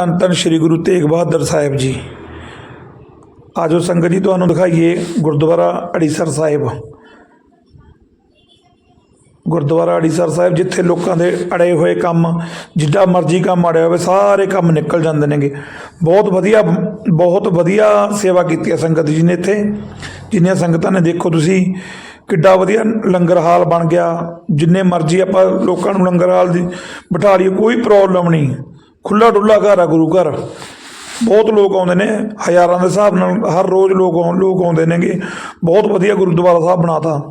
ਧੰਨ ਧੰਨ ਸ੍ਰੀ ਗੁਰੂ ਤੇਗ ਬਹਾਦਰ ਸਾਹਿਬ ਜੀ। ਆਜੋ ਸੰਗਤ ਜੀ, ਤੁਹਾਨੂੰ ਦਿਖਾਈਏ ਗੁਰਦੁਆਰਾ ਅੜੀਸਰ ਸਾਹਿਬ। ਗੁਰਦੁਆਰਾ ਅੜੀਸਰ ਸਾਹਿਬ, ਜਿੱਥੇ ਲੋਕਾਂ ਦੇ ਅੜੇ ਹੋਏ ਕੰਮ, ਜਿੱਡਾ ਮਰਜ਼ੀ ਕੰਮ ਅੜਿਆ ਹੋਵੇ, ਸਾਰੇ ਕੰਮ ਨਿਕਲ ਜਾਂਦੇ ਨੇਗੇ। ਬਹੁਤ ਵਧੀਆ ਬਹੁਤ ਵਧੀਆ ਸੇਵਾ ਕੀਤੀ ਹੈ ਸੰਗਤ ਜੀ ਨੇ ਇੱਥੇ। ਜਿੰਨੀਆਂ ਸੰਗਤਾਂ ਨੇ, ਦੇਖੋ ਤੁਸੀਂ ਕਿੱਡਾ ਵਧੀਆ ਲੰਗਰ ਹਾਲ ਬਣ ਗਿਆ। ਜਿੰਨੇ ਮਰਜ਼ੀ ਆਪਾਂ ਲੋਕਾਂ ਨੂੰ ਲੰਗਰ ਹਾਲ ਦੀ ਬਿਠਾ ਲਈਏ, ਕੋਈ ਪ੍ਰੋਬਲਮ ਨਹੀਂ। ਖੁੱਲਾ ਡੁੱਲਾ ਘਰ ਆ ਗੁਰੂ ਘਰ। ਬਹੁਤ ਲੋਕ ਆਉਂਦੇ ਨੇ, ਹਜ਼ਾਰਾਂ ਦੇ ਹਿਸਾਬ ਨਾਲ ਹਰ ਰੋਜ਼ ਲੋਕ ਆਉਂ, ਲੋਕ ਆਉਂਦੇ ਨੇਗੇ। ਬਹੁਤ ਵਧੀਆ ਗੁਰਦੁਆਰਾ ਸਾਹਿਬ ਬਣਾਤਾ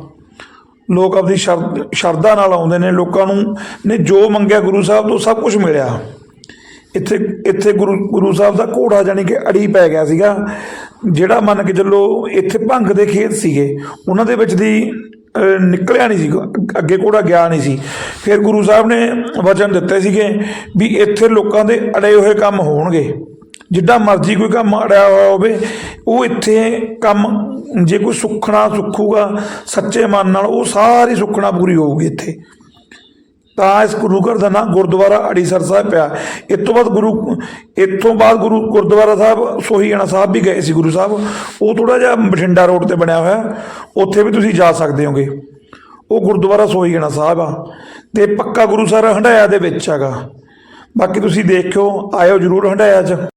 ਲੋਕ ਆਪਣੀ ਸ਼ਰ- ਸ਼ਰਧਾ ਨਾਲ ਆਉਂਦੇ ਨੇ, ਲੋਕਾਂ ਨੂੰ ਨੇ ਜੋ ਮੰਗਿਆ ਗੁਰੂ ਸਾਹਿਬ ਤੋਂ ਸਭ ਕੁਝ ਮਿਲਿਆ। ਇੱਥੇ ਇੱਥੇ ਗੁਰੂ ਗੁਰੂ ਸਾਹਿਬ ਦਾ ਘੋੜਾ ਜਾਨੀ ਕਿ ਅੜੀ ਪੈ ਗਿਆ ਸੀਗਾ। ਜਿਹੜਾ ਮੰਨ ਕੇ ਚੱਲੋ ਇੱਥੇ ਭੰਗ ਦੇ ਖੇਤ ਸੀਗੇ, ਉਹਨਾਂ ਦੇ ਵਿੱਚ ਦੀ ਨਿਕਲਿਆ ਨਹੀਂ ਸੀ, ਅੱਗੇ ਘੋੜਾ ਗਿਆ ਨਹੀਂ ਸੀ। ਫਿਰ ਗੁਰੂ ਸਾਹਿਬ ਨੇ ਵਚਨ ਦਿੱਤੇ ਸੀਗੇ ਵੀ ਇੱਥੇ ਲੋਕਾਂ ਦੇ ਅੜੇ ਹੋਏ ਕੰਮ ਹੋਣਗੇ। ਜਿੱਡਾ ਮਰਜ਼ੀ ਕੋਈ ਕੰਮ ਅੜਿਆ ਹੋਇਆ ਹੋਵੇ, ਉਹ ਇੱਥੇ ਕੰਮ ਜੇ ਕੋਈ ਸੁੱਖਣਾ ਸੁੱਖੂਗਾ, ਸੱਚੇ ਮਨ ਨਾਲ ਉਹ ਸਾਰੀ ਸੁੱਖਣਾ ਪੂਰੀ ਹੋਊਗੀ ਇੱਥੇ। ਤਾਂ ਇਸ ਗੁਰੂ ਘਰ ਦਾ ਨਾਂ ਗੁਰਦੁਆਰਾ ਅੜੀਸਰ ਸਾਹਿਬ ਪਿਆ। ਇਸ ਤੋਂ ਬਾਅਦ ਗੁਰੂ ਇੱਥੋਂ ਬਾਅਦ ਗੁਰੂ ਗੁਰਦੁਆਰਾ ਸਾਹਿਬ, ਸੋਹੀਆਣਾ ਸਾਹਿਬ ਵੀ ਗਏ ਸੀ ਗੁਰੂ ਸਾਹਿਬ। ਉਹ ਥੋੜਾ ਜਿਹਾ ਬਠਿੰਡਾ ਰੋਡ ਤੇ ਬਣਿਆ ਹੋਇਆ। ਉੱਥੇ ਵੀ ਤੁਸੀਂ ਜਾ ਸਕਦੇ ਹੋਗੇ। ਉਹ ਗੁਰਦੁਆਰਾ ਸੋਹੀਆਣਾ ਸਾਹਿਬ ਆ। ਤੇ ਪੱਕਾ ਗੁਰੂ ਸਰ ਹੰਡਾਇਆ ਦੇ ਵਿੱਚ ਹੈਗਾ। ਬਾਕੀ ਤੁਸੀਂ ਦੇਖਿਓ, ਆਇਓ ਜਰੂਰ ਹੰਡਾਇਆ 'ਚ।